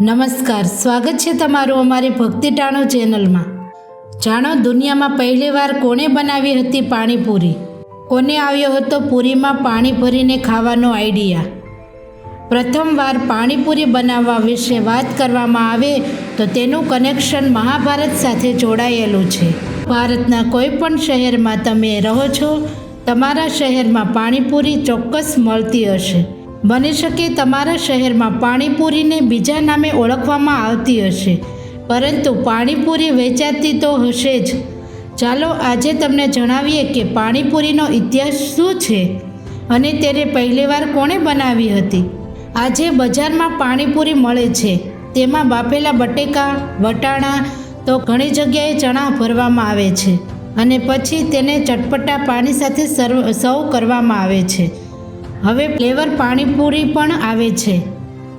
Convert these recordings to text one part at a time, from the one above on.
નમસ્કાર, સ્વાગત છે તમારું અમારી ભક્તિ ચેનલમાં. જાણો, દુનિયામાં પહેલીવાર કોણે બનાવી હતી પાણીપુરી? કોને આવ્યો હતો પૂરીમાં પાણી ભરીને ખાવાનો આઈડિયા? પ્રથમવાર પાણીપુરી બનાવવા વિશે વાત કરવામાં આવે તો તેનું કનેક્શન મહાભારત સાથે જોડાયેલું છે. ભારતના કોઈ પણ શહેરમાં તમે રહો છો, તમારા શહેરમાં પાણીપુરી ચોક્કસ મળતી હશે. બની શકે તમારા શહેરમાં પાણીપુરીને બીજા નામે ઓળખવામાં આવતી હશે. પરંતુ પાણીપુરી વેચાતી તો હશે જ. ચાલો આજે તમને જણાવીએ કે પાણીપુરીનો ઇતિહાસ શું છે અને તેને પહેલીવાર કોણે બનાવી હતી. આજે બજારમાં પાણીપુરી મળે છે. તેમાં બાફેલા બટેકા, વટાણા તો ઘણી જગ્યાએ ચણા ભરવામાં આવે છે. અને પછી તેને ચટપટા પાણી સાથે સર્વ સર્વ કરવામાં આવે છે. હવે ફ્લેવર પાણીપુરી પણ આવે છે.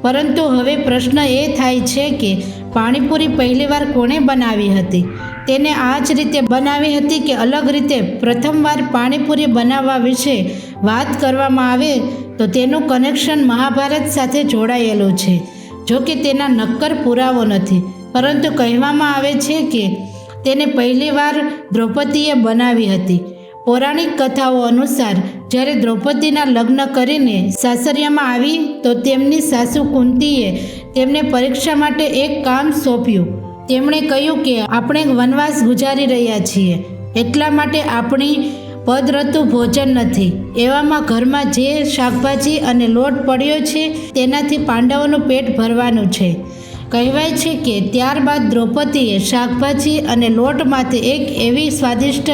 પરંતુ હવે પ્રશ્ન એ થાય છે કે પાણીપુરી પહેલીવાર કોણે બનાવી હતી? તેને આ જ રીતે બનાવી હતી કે અલગ રીતે પ્રથમવાર પાણીપુરી બનાવવા વિશે વાત કરવામાં આવે તો તેનું કનેક્શન મહાભારત સાથે જોડાયેલું છે. જો કે તેના નક્કર પુરાવો નથી. પરંતુ કહેવામાં આવે છે કે તેને પહેલીવાર દ્રૌપદીએ બનાવી હતી. પૌરાણિક કથાઓ અનુસાર જ્યારે દ્રૌપદીના લગ્ન કરીને સાસરિયામાં આવી તો તેમની સાસુ કુંતીએ તેમને પરીક્ષા માટે એક કામ સોંપ્યું. તેમણે કહ્યું કે આપણે વનવાસ ગુજારી રહ્યા છીએ, એટલા માટે આપણી પદરતું ભોજન નથી. એવામાં ઘરમાં જે શાકભાજી અને લોટ પડ્યો છે, તેનાથી પાંડવોનું પેટ ભરવાનું છે. કહેવાય છે કે ત્યારબાદ દ્રૌપદીએ શાકભાજી અને લોટમાંથી એક એવી સ્વાદિષ્ટ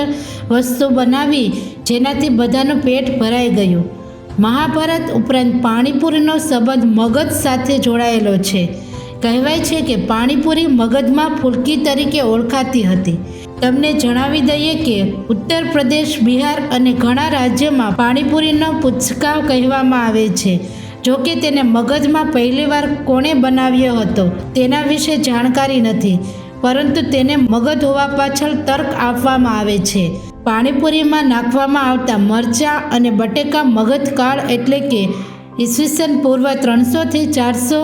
વસ્તુ બનાવી જેનાથી બધાનું પેટ ભરાઈ ગયું. મહાભારત ઉપરાંત પાણીપુરીનો સંબંધ મગજ સાથે જોડાયેલો છે. કહેવાય છે કે પાણીપુરી મગજમાં ફૂલકી તરીકે ઓળખાતી હતી. તમને જણાવી દઈએ કે ઉત્તર પ્રદેશ, બિહાર અને ઘણા રાજ્યોમાં પાણીપુરીનો પૂચકા કહેવામાં આવે છે. જો કે તેને મગજમાં પહેલીવાર કોણે બનાવ્યો હતો તેના વિશે જાણકારી નથી, પરંતુ તેને મગજ હોવા પાછળ તર્ક આપવામાં આવે છે. પાણીપુરીમાં નાખવામાં આવતા મરચાં અને બટેકા મગધકાળ એટલે કે ઈસવીસન પૂર્વ ત્રણસોથી ચારસો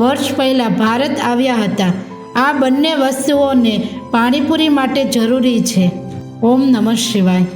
વર્ષ પહેલાં ભારત આવ્યા હતા. આ બંને વસ્તુઓને પાણીપુરી માટે જરૂરી છે. ઓમ નમઃ શિવાય.